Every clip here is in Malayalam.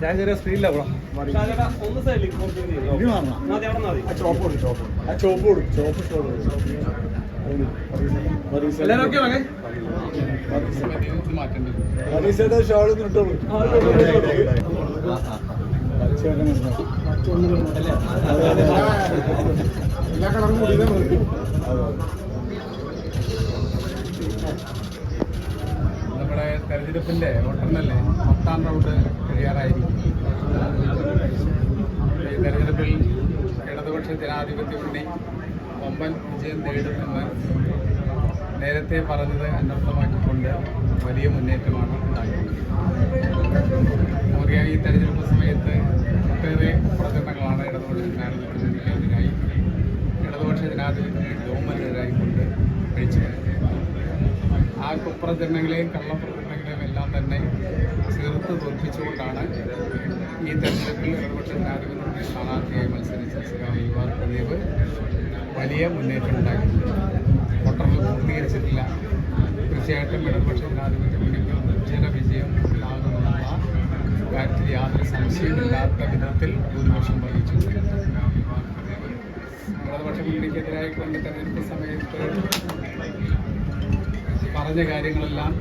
ചെറിയ സ്ക്രീനിലാ സ്റ്റോർ ഹരീസയുടെ ഷോൾ ഇട്ടോളൂ. എല്ലാ കളറും കൂടി നമ്മുടെ തെരഞ്ഞെടുപ്പിന്റെ വോട്ടെണ്ണൽ പത്താം റൗണ്ട് കഴിയാറായിരിക്കും ഈ തെരഞ്ഞെടുപ്പിൽ ഇടതുപക്ഷ ജനാധിപത്യ മുന്നണി ഒമ്പൻ വിജയം നേടുമെന്ന് നേരത്തെ പറഞ്ഞത് അനർത്ഥമാക്കിക്കൊണ്ട് വലിയ മുന്നേറ്റമാണ് ഉണ്ടായത്. ഈ തെരഞ്ഞെടുപ്പ് സമയത്ത് ഒട്ടേറെ പ്രചരണങ്ങളാണ് ഇടതുപക്ഷ ജനാധിപത്യത്തിനായി ഇടതുപക്ഷ ജനാധിപത്യ ഗവൺമെന്റിനെതിരായി കൊണ്ട് കഴിച്ചു ആ കുപ്രചരണങ്ങളെയും കള്ളപ്രചരണങ്ങളെയും എല്ലാം തന്നെ ചേർത്ത് തോൽപ്പിച്ചുകൊണ്ടാണ് ഈ തെരഞ്ഞെടുപ്പിൽ ഇടതുപക്ഷ ജനാധിപത്യ സ്ഥാനാർത്ഥിയായി മത്സരിച്ച ശ്രീ യുവാർ പ്രദീപ് വലിയ മുന്നേറ്റം ഉണ്ടായിട്ടുണ്ട് വോട്ടറിൽ പൂർത്തീകരിച്ചിട്ടില്ല. തീർച്ചയായിട്ടും ഇടതുപക്ഷ ജനാധിപത്യ മുന്നിൽ ഉജ്ജ്വല വിജയം ഉണ്ടാകുമെന്നുള്ള കാര്യത്തിൽ യാതൊരു സംശയമില്ലാത്ത വിധത്തിൽ ഭൂരിപക്ഷം വഹിച്ചു ഇടതുപക്ഷ മുന്നണിക്കെതിരായി കൊണ്ട് തെരഞ്ഞെടുപ്പ് സമയത്ത് പറഞ്ഞ കാര്യങ്ങളെല്ലാം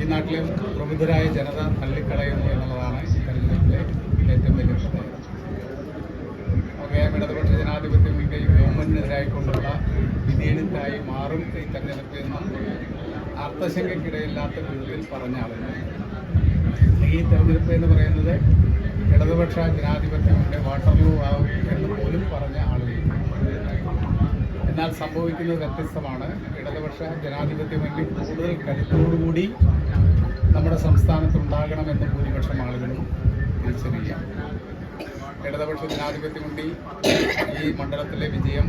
ഈ നാട്ടിലെ പ്രബുദ്ധരായ ജനത തള്ളിക്കളയുന്നു എന്നുള്ളതാണ് ഈ തെരഞ്ഞെടുപ്പിലെ ഏറ്റവും വലിയ പ്രത്യേകത. ഓക്കെ ഇടതുപക്ഷ ജനാധിപത്യം മുന്നണി ഗവൺമെന്റിനെതിരായിക്കൊണ്ടുള്ള വിധിയെഴുത്തായി മാറും ഈ തെരഞ്ഞെടുപ്പ് എന്ന് അർത്ഥശങ്കയ്ക്കിടയില്ലാത്ത വിധത്തിൽ പറഞ്ഞ ആളുകൾ. ഈ തെരഞ്ഞെടുപ്പ് എന്ന് പറയുന്നത് ഇടതുപക്ഷ ജനാധിപത്യം വാട്ടർലൂ ആവും എന്ന് പോലും പറഞ്ഞ ആളുകൾ. എന്നാൽ സംഭവിക്കുന്നത് വ്യത്യസ്തമാണ്. ഇടതുപക്ഷ ജനാധിപത്യ മുന്നിൽ കൂടുതൽ കരുത്തോടുകൂടി നമ്മുടെ സംസ്ഥാനത്ത് ഉണ്ടാകണമെന്ന് ഭൂരിപക്ഷം ആളുകളും തിരിച്ചറിയാം ഇടതുപക്ഷ ജനാധിപത്യ മുന്നണി ഈ മണ്ഡലത്തിലെ വിജയം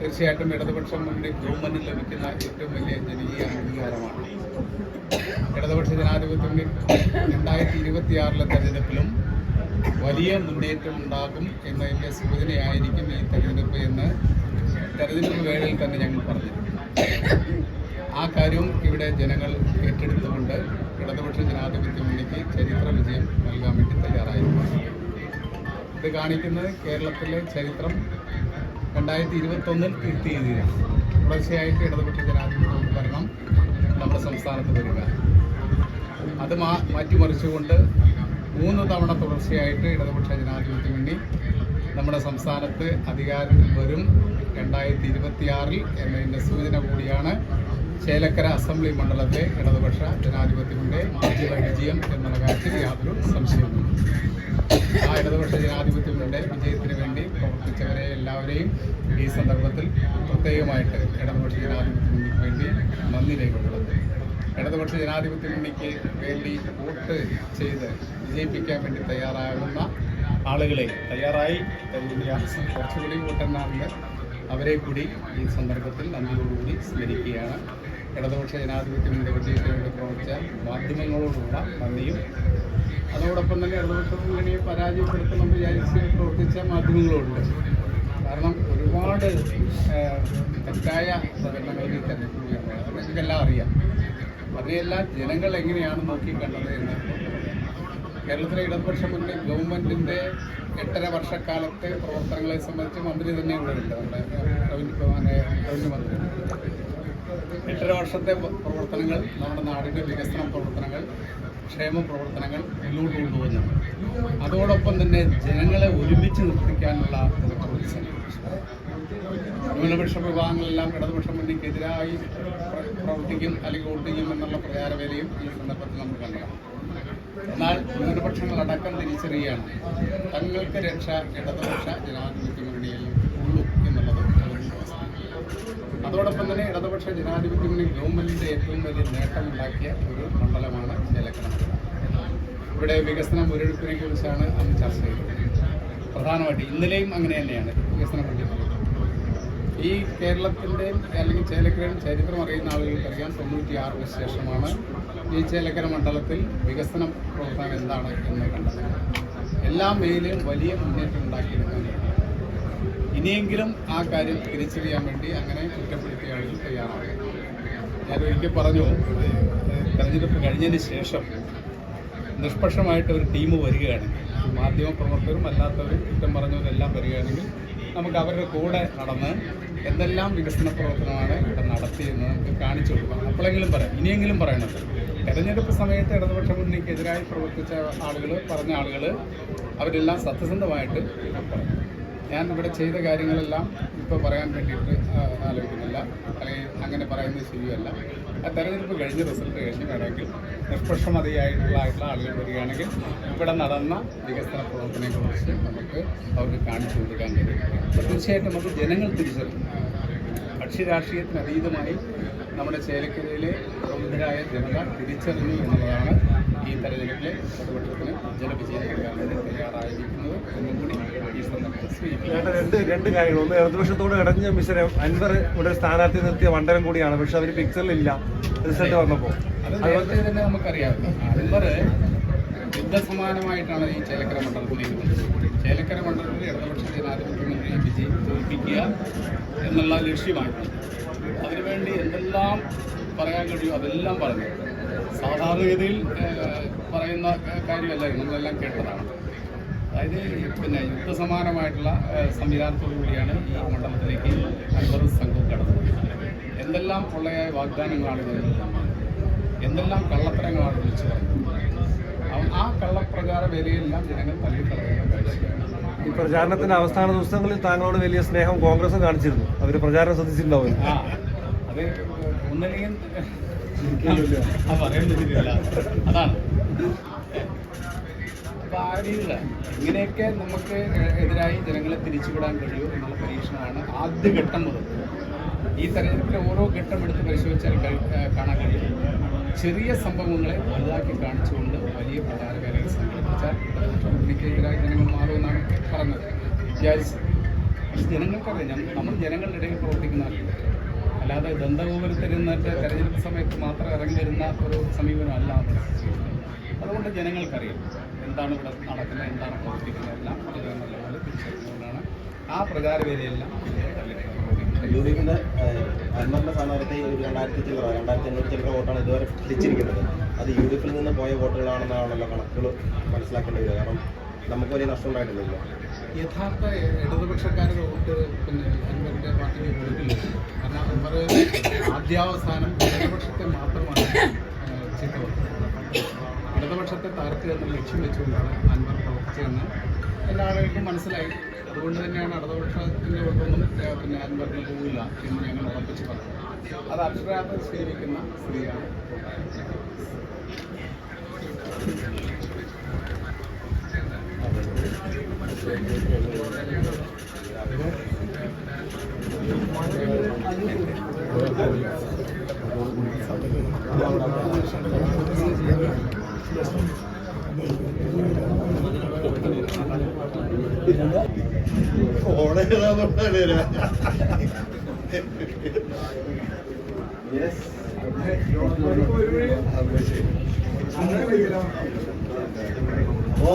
തീർച്ചയായിട്ടും ഇടതുപക്ഷം മുന്നണി ഗവൺമെന്റിന് ലഭിക്കുന്ന ഏറ്റവും വലിയ ജനകീയ അംഗീകാരമാണ്. ഇടതുപക്ഷ ജനാധിപത്യ മുന്നണി രണ്ടായിരത്തി ഇരുപത്തിയാറിലെ തെരഞ്ഞെടുപ്പിലും വലിയ മുന്നേറ്റം ഉണ്ടാകും എന്നതിന്റെ സൂചനയായിരിക്കും ഈ തെരഞ്ഞെടുപ്പ് എന്ന് തെരഞ്ഞെടുപ്പ് വേളയിൽ തന്നെ ഞങ്ങൾ പറഞ്ഞു. ആ കാര്യവും ഇവിടെ ജനങ്ങൾ ഏറ്റെടുത്തുകൊണ്ട് ഇടതുപക്ഷ ജനാധിപത്യ മുന്നണിക്ക് ചരിത്ര വിജയം നൽകാൻ വേണ്ടി തയ്യാറായിരുന്നു. ഇത് കാണിക്കുന്നത് കേരളത്തിലെ ചരിത്രം രണ്ടായിരത്തി ഇരുപത്തൊന്നിൽ തിരുത്തിയതിനാണ് തുടർച്ചയായിട്ട് ഇടതുപക്ഷ ജനാധിപത്യ ഭരണം നമ്മുടെ സംസ്ഥാനത്ത് വരിക. അത് മാറ്റിമറിച്ചുകൊണ്ട് മൂന്ന് തവണ തുടർച്ചയായിട്ട് ഇടതുപക്ഷ ജനാധിപത്യ മുന്നണി നമ്മുടെ സംസ്ഥാനത്ത് അധികാരത്തിൽ വരും. രണ്ടായിരത്തി ഇരുപത്തിയാറിൽ എന്നതിന്റെ സൂചന കൂടിയാണ് ചേലക്കര അസംബ്ലി മണ്ഡലത്തെ ഇടതുപക്ഷ ജനാധിപത്യത്തിന്റെ വിജയം എന്നുള്ള കാര്യത്തിൽ യാതൊരു സംശയവുമില്ല. ആ ഇടതുപക്ഷ ജനാധിപത്യത്തിന്റെ വിജയത്തിന് വേണ്ടി പ്രവർത്തിച്ചവരെ എല്ലാവരെയും ഈ സന്ദർഭത്തിൽ പ്രത്യേകമായിട്ട് ഇടതുപക്ഷ ജനാധിപത്യത്തിന് വേണ്ടി നന്ദി രേഖപ്പെടുത്തുന്നു. ഇടതുപക്ഷ ജനാധിപത്യ മുന്നണിക്ക് വേണ്ടി വോട്ട് ചെയ്ത് വിജയിപ്പിക്കാൻ വേണ്ടി തയ്യാറാകുന്ന ആളുകളെ തയ്യാറായി. കുറച്ചുകൂടി വോട്ടെണ്ണാറുണ്ട്. അവരെ കൂടി ഈ സന്ദർഭത്തിൽ നന്ദിയോടുകൂടി സ്മരിക്കുകയാണ്. ഇടതുപക്ഷ ജനാധിപത്യ വേണ്ടി പ്രവർത്തിച്ച മാധ്യമങ്ങളോടുള്ള നന്ദിയും അതോടൊപ്പം തന്നെ ഇടതുപക്ഷ മുന്നണിയെ പരാജയപ്പെടുത്തണം വിചാരിച്ച് പ്രവർത്തിച്ച മാധ്യമങ്ങളുണ്ട്. കാരണം ഒരുപാട് തെറ്റായ പ്രകടനങ്ങളിൽ അത് നിങ്ങൾക്കെല്ലാം അറിയാം. അതിനെല്ലാം ജനങ്ങൾ എങ്ങനെയാണ് നോക്കിക്കണ്ടത് എന്ന് കേരളത്തിലെ ഇടതുപക്ഷ മുന്നണി ഗവൺമെന്റിന്റെ എട്ടര വർഷക്കാലത്തെ പ്രവർത്തനങ്ങളെ സംബന്ധിച്ച് മന്ത്രി തന്നെ ഇവിടെ ഉണ്ട് നമ്മുടെ റവന്യൂ റവന്യൂ മന്ത്രി. എട്ടര വർഷത്തെ പ്രവർത്തനങ്ങൾ നമ്മുടെ നാടിന്റെ വികസന പ്രവർത്തനങ്ങൾ ക്ഷേമ പ്രവർത്തനങ്ങൾ മുന്നോട്ട് കൊണ്ടുപോകുന്നു. അതോടൊപ്പം തന്നെ ജനങ്ങളെ ഒരുമിച്ച് നിർത്തിക്കാനുള്ള ന്യൂനപക്ഷ വിഭാഗങ്ങളെല്ലാം ഇടതുപക്ഷ മുന്നണിക്കെതിരായി പ്ര- പ്രവർത്തിക്കും അല്ലെങ്കിൽ വോട്ട് എന്നുള്ള പ്രചാരവേലയും ഈ സന്ദർഭത്തിൽ നമ്മൾ കണ്ടതാണ് എന്നാൽ ന്യൂനപക്ഷങ്ങളടക്കം തിരിച്ചറിയുകയാണ്. തങ്ങൾക്ക് രക്ഷ ഇടതുപക്ഷ ജനാധിപത്യ മുന്നണിയിൽ ഉള്ളൂ എന്നുള്ളത് അതോടൊപ്പം തന്നെ ഇടതുപക്ഷ ജനാധിപത്യ മുന്നണി ഗവൺമെന്റിന്റെ ഏറ്റവും വലിയ നേട്ടമുണ്ടാക്കിയ ഒരു മണ്ഡലമാണ് മണ്ഡലം ഇവിടെ വികസന മുരടിപ്പിനെ കുറിച്ചാണ് അന്ന് ചർച്ച ചെയ്തത്. പ്രധാനമായിട്ട് ഇന്നലെയും അങ്ങനെ തന്നെയാണ് വികസന ഈ കേരളത്തിന്റെയും അല്ലെങ്കിൽ ചേലക്കരയുടെ ചരിത്രം അറിയുന്ന ആളുകൾക്കറിയാം തൊണ്ണൂറ്റിയാറിന് ശേഷമാണ് ഈ ചേലക്കര മണ്ഡലത്തിൽ വികസന പ്രവർത്തനം എന്താണ് എന്ന് കണ്ടത്. എല്ലാ മേലും വലിയ മുന്നേറ്റം ഉണ്ടാക്കിയിരുന്നു ഇനിയെങ്കിലും ആ കാര്യം തിരിച്ചറിയാൻ വേണ്ടി അങ്ങനെ കുറ്റപ്പെടുത്തിയ ആളുകൾ തയ്യാറാകും ഞാൻ ഒരിക്കൽ പറഞ്ഞു തെരഞ്ഞെടുപ്പ് കഴിഞ്ഞതിന് ശേഷം നിഷ്പക്ഷമായിട്ട് ഒരു ടീം വരികയാണെങ്കിൽ മാധ്യമപ്രവർത്തകരും അല്ലാത്തവരും കുറ്റം പറഞ്ഞവരെല്ലാം വരികയാണെങ്കിൽ നമുക്ക് അവരുടെ കൂടെ നടന്ന് എന്തെല്ലാം വികസന പ്രവർത്തനമാണ് ഇവിടെ നടത്തിയെന്ന് നമുക്ക് കാണിച്ചു കൊടുക്കാം. അപ്പോഴെങ്കിലും പറയാം. ഇനിയെങ്കിലും പറയണത്. തെരഞ്ഞെടുപ്പ് സമയത്ത് ഇടതുപക്ഷ മുന്നണിക്കെതിരായി പ്രവർത്തിച്ച ആളുകൾ പറഞ്ഞ ആളുകൾ അവരെല്ലാം സത്യസന്ധമായിട്ട് ഞാൻ ഇവിടെ ചെയ്ത കാര്യങ്ങളെല്ലാം ഇപ്പോൾ പറയാൻ വേണ്ടിയിട്ട് ആലോചിക്കുന്നില്ല. അല്ലെങ്കിൽ അങ്ങനെ പറയുന്നത് ശരിയല്ല. തെരഞ്ഞെടുപ്പ് കഴിഞ്ഞ് റിസൾട്ട് കഴിഞ്ഞ് വേണമെങ്കിൽ നിഷ്പക്ഷമതിയായിട്ടുള്ള ആളുകൾ വരികയാണെങ്കിൽ ഇവിടെ നടന്ന വികസന പ്രവർത്തനങ്ങളെക്കുറിച്ച് നമുക്ക് അവർക്ക് കാണിച്ചു കൊടുക്കാൻ കഴിയും. തീർച്ചയായിട്ടും നമുക്ക് ജനങ്ങൾ തിരിച്ചറിയും. കക്ഷി രാഷ്ട്രീയത്തിന് അതീതമായി നമ്മുടെ ചേലക്കരയിലെ പ്രമുഖരായ ജനത തിരിച്ചറിഞ്ഞു എന്നുള്ളതാണ് ഈ തെരഞ്ഞെടുപ്പിലെ ഇടതുപക്ഷത്തിന് ജനവിജയം ഈ സന്ദർഭത്തിൽ രണ്ട് രണ്ട് കാര്യങ്ങൾ. ഒന്ന് ഇടതുപക്ഷത്തോട് ഇടഞ്ഞ മിശ്രം അൻവർ ഇവിടെ സ്ഥാനാർത്ഥി നിർത്തിയ മണ്ഡലം കൂടിയാണ്. പക്ഷെ അവർ പിക്ചറിലില്ല റിസൾട്ട് വന്നപ്പോൾ അത് നേരത്തെ തന്നെ നമുക്കറിയാം അൻവർ യുദ്ധസമാനമായിട്ടാണ് ഈ ചേലക്കര മണ്ഡലത്തിൽ ചേലക്കര മണ്ഡലത്തിൽ ഇടതുപക്ഷ ജനാധിപത്യ മുന്നണിയെ വിജയി തോൽപ്പിക്കുക എന്നുള്ള ലക്ഷ്യമാണ്. അതിനുവേണ്ടി എന്തെല്ലാം പറയാൻ കഴിയുമോ അതെല്ലാം പറഞ്ഞു. സാധാരണഗതിയിൽ ഏഹ്, പറയുന്ന കാര്യമല്ല നമ്മളെല്ലാം കേട്ടതാണ്. അതായത് പിന്നെ യുദ്ധസമാനമായിട്ടുള്ള സംവിധാനത്തോടു കൂടിയാണ് ഈ മണ്ഡലത്തിലേക്ക് അൻവർ സംഘം കടന്നത്. എന്തെല്ലാം പൊള്ളയായ വാഗ്ദാനങ്ങളാണ് ഇതിൽ എന്തെല്ലാം കള്ളത്തരങ്ങളാണ് വിളിച്ചു പറഞ്ഞത് ആ- കള്ളപ്രകാര വിലയെല്ലാം ജനങ്ങൾ തള്ളിക്കളയുന്ന കാഴ്ചയാണ് ഈ പ്രചാരണത്തിന്റെ അവസാന ദിവസങ്ങളിൽ താങ്കളോട് വലിയ സ്നേഹം കോൺഗ്രസ് കാണിച്ചിരുന്നു. അവർ പ്രചാരണം ശ്രദ്ധിച്ചിട്ടുണ്ടാവും ആ അത് ഒന്നല്ലെങ്കിൽ ആ പറയാൻ പറ്റില്ല അതാണ്. അപ്പൊ ഇങ്ങനെയൊക്കെ നമുക്ക് എതിരായി ജനങ്ങളെ തിരിച്ചുവിടാൻ കഴിയുമോ എന്നുള്ള പരീക്ഷണമാണ് ആദ്യ ഘട്ടം മുതൽ. ഈ തെരഞ്ഞെടുപ്പിലെ ഓരോ ഘട്ടം എടുത്ത് പരിശോധിച്ചാൽ കാണാൻ കഴിയും. ചെറിയ സംഭവങ്ങളെ വലുതാക്കി കാണിച്ചുകൊണ്ട് വലിയ പ്രധാനകാര്യങ്ങൾ സംഘടിപ്പിച്ചാൽ എതിരായി ജനങ്ങൾ മാറുമെന്നാണ് പറഞ്ഞത്. വിചാരിച്ചത് പക്ഷെ ജനങ്ങൾക്കറിയാം നമ്മൾ ജനങ്ങളുടെ ഇടയിൽ പ്രവർത്തിക്കുന്ന ആളുകൾ അല്ലാതെ ദന്തഗോപുരത്തിരുന്നിട്ട് തെരഞ്ഞെടുപ്പ് സമയത്ത് മാത്രം ഇറങ്ങി വരുന്ന ഒരു സമീപനമല്ല. അതുകൊണ്ട് ജനങ്ങൾക്കറിയാം. എന്താണ് ഇവിടെ നടക്കുന്നത് എന്താണ് പ്രവർത്തിക്കുന്നത് എല്ലാം വളരെ നല്ലപോലെ തിരിച്ചറിഞ്ഞുകൊണ്ടാണ് ആ പ്രചാരവേലയെല്ലാം യു ഡി എഫിന്റെ അൻവറിന്റെ സ്ഥാനാർത്ഥി ഒരു രണ്ടായിരത്തി ചില്ലറ രണ്ടായിരത്തി അഞ്ഞൂറ് ചില്ലറ വോട്ടാണ് ഇതുവരെ പിടിച്ചിരിക്കുന്നത്. അത് യു ഡി എഫിൽ നിന്ന് പോയ വോട്ടുകളാണെന്നാണല്ലോ കണക്കുകൾ മനസ്സിലാക്കേണ്ടി വരിക. കാരണം നമുക്ക് വലിയ നഷ്ടം ഉണ്ടായിട്ടില്ലല്ലോ. യഥാർത്ഥ ഇടതുപക്ഷക്കാരുടെ വോട്ട് പിന്നെ പാർട്ടിക്ക് കൊടുക്കില്ല. കാരണം അവർ ആദ്യാവസാനം തകർക്കുക എന്ന ലക്ഷ്യം വെച്ചുകൊണ്ടാണ് അൻവർ പ്രവർത്തിച്ചതെന്ന് എല്ലാ ആളുകൾക്കും മനസ്സിലായി. അതുകൊണ്ട് തന്നെയാണ് ഇടതുപക്ഷത്തിന്റെ ഒന്നും പിന്നെ അൻവറിന് പോകില്ല എന്ന് ഞങ്ങൾ ഉറപ്പിച്ച് പറഞ്ഞു. അത് അക്ഷരാർത്ഥം സ്വീകരിക്കുന്ന സ്ത്രീയാണ് ഓ